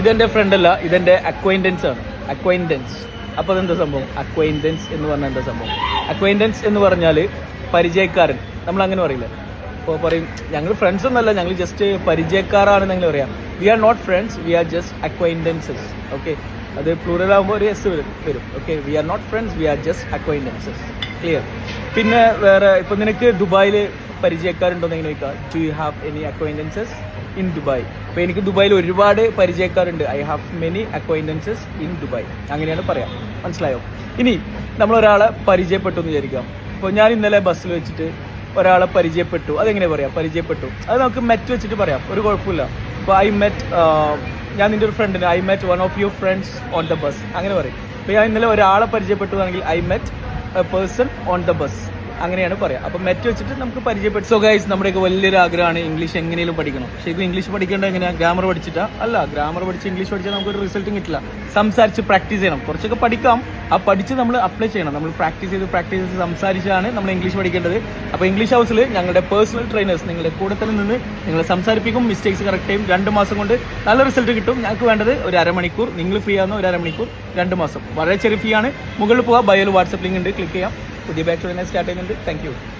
ഇതെന്റെ ഫ്രണ്ട് അല്ല ഇതെന്റെ അക്വൈന്റൻസ് ആണ്. അക്വൈന്റൻസ് അപ്പോൾ അതെന്താ സംഭവം? അക്വൈന്റൻസ് എന്ന് പറഞ്ഞാൽ എന്താ സംഭവം? അക്വൈന്റൻസ് എന്ന് പറഞ്ഞാൽ പരിചയക്കാരൻ. നമ്മൾ അങ്ങനെ പറയില്ല? അപ്പോൾ പറയും ഞങ്ങൾ ഫ്രണ്ട്സ് ഒന്നല്ല ഞങ്ങൾ ജസ്റ്റ് പരിചയക്കാരാണെന്ന് ഞങ്ങൾ പറയാം? We are not friends we are just acquaintances okay അത് പ്ലൂറൽ ആകുമ്പോൾ ഒരു എസ് വരും വരും. Okay we are not friends we are just acquaintances clear പിന്നെ വേറെ ഇപ്പം നിനക്ക് ദുബായിൽ പരിചയക്കാരുണ്ടോ എന്ന് ചോദിക്കാം? Do you have any acquaintances in Dubai അപ്പോൾ എനിക്ക് ദുബായിൽ ഒരുപാട് പരിചയക്കാരുണ്ട്. I have many acquaintances in Dubai അങ്ങനെയാണ് പറയാം. മനസ്സിലായോ? ഇനി നമ്മൾ ഒരാളെ പരിചയപ്പെട്ടു എന്ന് വിചാരിക്കാം. അപ്പോൾ ഞാൻ ഇന്നലെ ബസ്സിൽ വെച്ചിട്ട് ഒരാളെ പരിചയപ്പെട്ടു. അതെങ്ങനെ പറയാം? പരിചയപ്പെട്ടു. അത് നമുക്ക് മെറ്റ് വെച്ചിട്ട് പറയാം. ഒരു കുഴപ്പമില്ല. ഇപ്പോൾ ഐ മെറ്റ് ഞാൻ നിന്റെ ഒരു ഫ്രണ്ടിന് I met one of your friends on the bus അങ്ങനെ പറയും. ഇപ്പോൾ ഞാൻ ഇന്നലെ ഒരാളെ പരിചയപ്പെട്ടു ആണെങ്കിൽ I met a person on the bus അങ്ങനെയാണ് പറയാം. അപ്പം മെറ്റ് വെച്ചിട്ട് നമുക്ക് പരിചയപ്പെട്ടു സോ ഗൈസ് നമ്മുടെയൊക്കെ വലിയൊരു ആഗ്രഹമാണ് ഇംഗ്ലീഷ് എങ്ങനെയും പഠിക്കണം. ശരിക്കും ഇംഗ്ലീഷ് പഠിക്കേണ്ടത് എങ്ങനെയാ? ഗ്രാമർ പഠിച്ചിട്ടാ? അല്ല ഗ്രാമർ പഠിച്ച് ഇംഗ്ലീഷ് പഠിച്ചാൽ നമുക്ക് ഒരു റിസൾട്ടും കിട്ടില്ല. സംസാരിച്ച് പ്രാക്ടീസ് ചെയ്യണം. കുറച്ചൊക്കെ പഠിക്കാം. ആ പഠിച്ച് നമ്മൾ അപ്ലൈ ചെയ്യണം. നമ്മൾ പ്രാക്ടീസ് ചെയ്ത് പ്രാക്ടീസ് ചെയ്ത് സംസാരിച്ചാണ് നമ്മൾ ഇംഗ്ലീഷ് പഠിക്കേണ്ടത്. അപ്പോൾ ഇംഗ്ലീഷ് ഹൗസിൽ ഞങ്ങളുടെ പേഴ്സണൽ ട്രെയിനേഴ്സ് നിങ്ങളുടെ കൂടെ തന്നെ നിന്ന് നിങ്ങളെ സംസാരിപ്പിക്കും. മിസ്റ്റേക്സ് കറക്റ്റ് ചെയ്യും. രണ്ട് മാസം കൊണ്ട് നല്ല റിസൾട്ട് കിട്ടും. ഞങ്ങൾക്ക് വേണ്ടത് ഒരു അരമണിക്കൂർ. നിങ്ങൾ ഫ്രീ ആവുന്ന ഒരു അരമണിക്കൂർ. രണ്ട് മാസം. വളരെ ചെറിയ ഫീ ആണ്. മുകളിൽ പോകാം ബയോയിൽ വാട്സപ്പ് ലിങ്ക് ഉണ്ട്. ക്ലിക്ക് ചെയ്യാം. പുതിയ ബാച്ച് സ്റ്റാർട്ട് ചെയ്യുന്നുണ്ട് Thank you.